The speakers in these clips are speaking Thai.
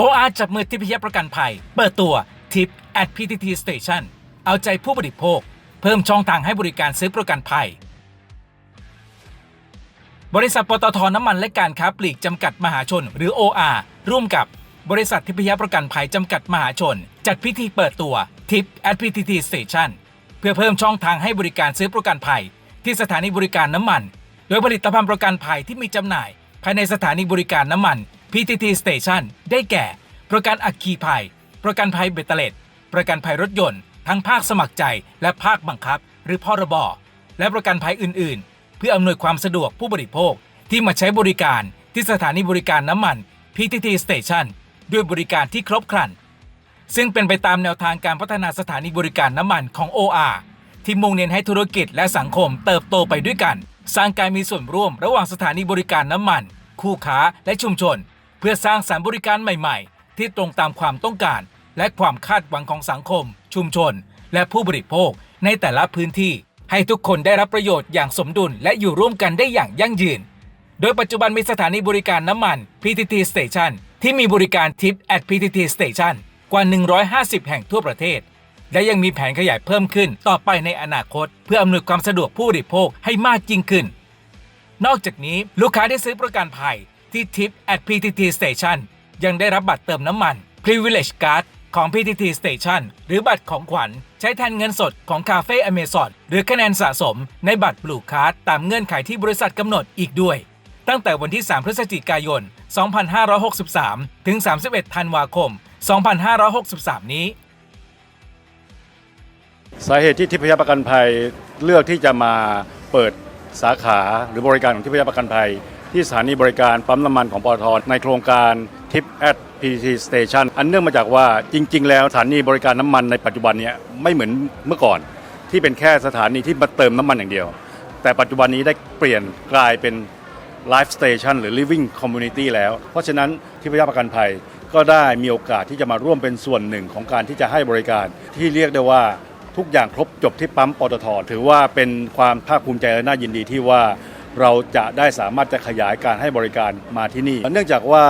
OR จับมือทิพยประกันภัย เปิดตัว Tip at PTT Station เอาใจผู้บริโภค เพิ่มช่องทางให้บริการซื้อประกันภัย บริษัทปตทน้ำมันและการค้าปลีกจำกัดมหาชน หรือ OR ร่วมกับบริษัททิพยประกันภัยจำกัดมหาชน จัดพิธีเปิดตัว Tip at PTT Station เพื่อเพิ่มช่องทางให้บริการซื้อประกันภัย ที่สถานีบริการน้ำมัน โดยผลิตภัณฑ์ประกันภัยที่มีจำหน่าย ภายในสถานีบริการน้ำมัน PTT Station ได้แก่ ประกันอัคคีภัย ประกันภัยเบตเตเลตประกันภัยรถยนต์ ทั้งภาคสมัครใจและภาคบังคับ หรือพรบและประกันภัยอื่น ๆ เพื่ออำนวยความสะดวกผู้บริโภคที่มาใช้บริการที่สถานีบริการน้ำมัน PTT Station ด้วยบริการที่ครบครัน ซึ่งเป็นไปตามแนวทางการพัฒนาสถานีบริการน้ำมันของ OR ที่มุ่งเน้นให้ธุรกิจและสังคมเติบโตไปด้วยกัน สร้างการมีส่วนร่วมระหว่างสถานีบริการน้ำมัน คู่ค้าและชุมชน เพื่อสร้างสรรค์บริการใหม่ๆ ที่ตรงตามความต้องการ และความคาดหวังของสังคม ชุมชน และผู้บริโภคในแต่ละพื้นที่ ให้ทุกคนได้รับประโยชน์อย่างสมดุลและอยู่ร่วมกันได้อย่างยั่งยืน โดยปัจจุบันมีสถานีบริการน้ำมัน PTT Station ที่มีบริการทิป at PTT Station กว่า 150 แห่งทั่วประเทศ และยังมีแผนขยายเพิ่มขึ้นต่อไปในอนาคต เพื่ออำนวยความสะดวกผู้บริโภคให้มากยิ่งขึ้น นอกจากนี้ลูกค้าที่ซื้อประกันภัย ที่ Tip at PTT Station ยังได้รับบัตรเติมน้ำมัน Privilege Card ของ PTT Station หรือบัตรของขวัญ ใช้แทนเงินสดของคาเฟ่อเมซอนหรือคะแนนสะสมในบัตร Blue Card ตามเงื่อนไขที่บริษัทกำหนดอีกด้วย ตั้งแต่วันที่ 3 พฤศจิกายน 2563 ถึง 31 ธันวาคม 2563 นี้ สาเหตุที่ทิพยประกันภัยเลือกที่จะมาเปิดสาขาหรือบริการของทิพยประกันภัย ที่สถานีบริการปั๊มน้ำมันของปตทในโครงการทิปแอด PTT Station อันเนื่องมาจากว่าจริง ๆ แล้วสถานีบริการน้ำมันในปัจจุบันเนี้ไม่เหมือนเมื่อก่อน ที่เป็นแค่สถานีที่มาเติมน้ำมันอย่างเดียว แต่ปัจจุบันนี้ได้เปลี่ยนกลายเป็น Life Station หรือ Living Community แล้ว เพราะฉะนั้นทิพยาประกันภัยก็ได้มีโอกาสที่จะมาร่วมเป็นส่วนหนึ่งของการที่จะให้บริการ ที่เรียกได้ว่าทุกอย่างครบจบที่ปั๊มปตทถือว่าเป็นความภาคภูมิใจและน่ายินดีที่ว่า เราจะได้สามารถจะขยายการให้บริการมาที่นี่ เนื่องจากว่า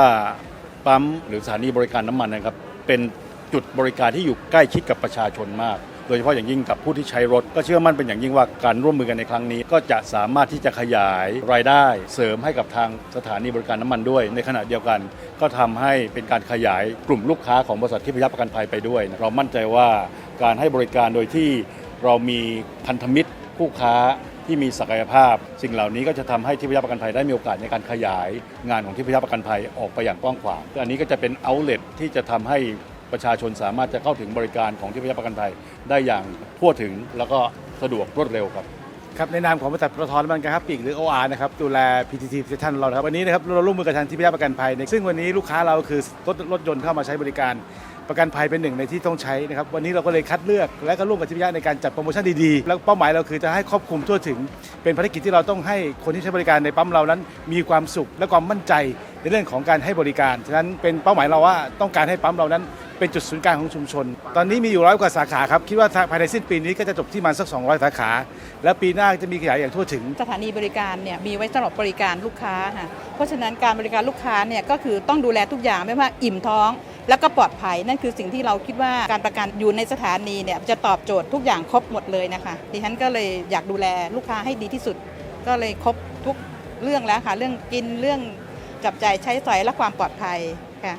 ปั๊มหรือสถานีบริการน้ำมันนะครับ เป็นจุดบริการที่อยู่ใกล้ชิดกับประชาชนมาก โดยเฉพาะอย่างยิ่งกับผู้ที่ใช้รถ ก็เชื่อมั่นเป็นอย่างยิ่งว่าการร่วมมือกันในครั้งนี้ ก็จะสามารถที่จะขยายรายได้ เสริมให้กับทางสถานีบริการน้ำมันด้วย ในขณะเดียวกัน ก็ทำให้เป็นการขยายกลุ่มลูกค้าของบริษัทที่พยาประกันภัยไปด้วย เรามั่นใจว่าการให้บริการโดยที่เรามีพันธมิตรคู่ค้า ที่มีศักยภาพ สิ่งเหล่านี้ก็จะทำให้ทิพยาประกันภัยได้มีโอกาสในการขยาย งานของทิพยาประกันภัยออกไปอย่างกว้างขวางอันนี้ก็จะเป็นเอาเล t ที่จะทำให้ประชาชนสามารถจะเข้าถึงบริการของทิพยาประกันภัยได้อย่างทั่วถึงแล้วก็สะดวกรวดเร็วครับครับในนามของบริษัทปตทน้ำมันกรค้าปลีกหรือ OR นะครับดูแล PTT Station เราครับวันนี้นะครับเราร่วมมือกับทางทิพยาประกันภัย ซึ่งวันนี้ลูกค้าเราคือรถรถยนต์เข้ามาใช้บริการ ประกันภัยเป็นหนึ่งในที่ต้องใช้นะครับวันนี้เราก็เลยคัดเลือกและก็ร่วมกับทิพยในการจัดโปรโมชั่นดีๆ แล้วเป้าหมายเราคือจะให้ครอบคลุมทั่วถึง เป็นภารกิจที่เราต้องให้คนที่ใช้บริการในปั๊มเรานั้น มีความสุขและความมั่นใจในเรื่องของการให้บริการฉะนั้นเป็นเป้าหมายเราว่าต้องการให้ปั๊มเรานั้นเป็นจุดศูนย์กลางของชุมชน ตอนนี้มีอยู่ร้อยกว่าสาขาครับ คิดว่าภายในสิ้นปีนี้ก็จะจบที่ประมาณสัก 200 สาขา แล้วปีหน้าจะมีขยายอย่างทั่วถึง สถานีบริการเนี่ยมีไว้สำหรับบริการลูกค้าค่ะเพราะฉะนั้นการบริการลูกค้าเนี่ยก็คือต้องดูแลทุกอย่างไม่ว่าอิ่มท้อง แล้วก็ปลอดภัยนั่นคือสิ่งที่เราคิดว่าการประกันอยู่ในสถานีเนี่ยจะตอบโจทย์ทุกอย่างครบหมดเลยนะคะดิฉันก็เลยอยากดูแลลูกค้าให้ดีที่สุด ก็เลยครบทุกเรื่องแล้วค่ะ เรื่องกินเรื่องจับใจใช้สอยและความปลอดภัยค่ะ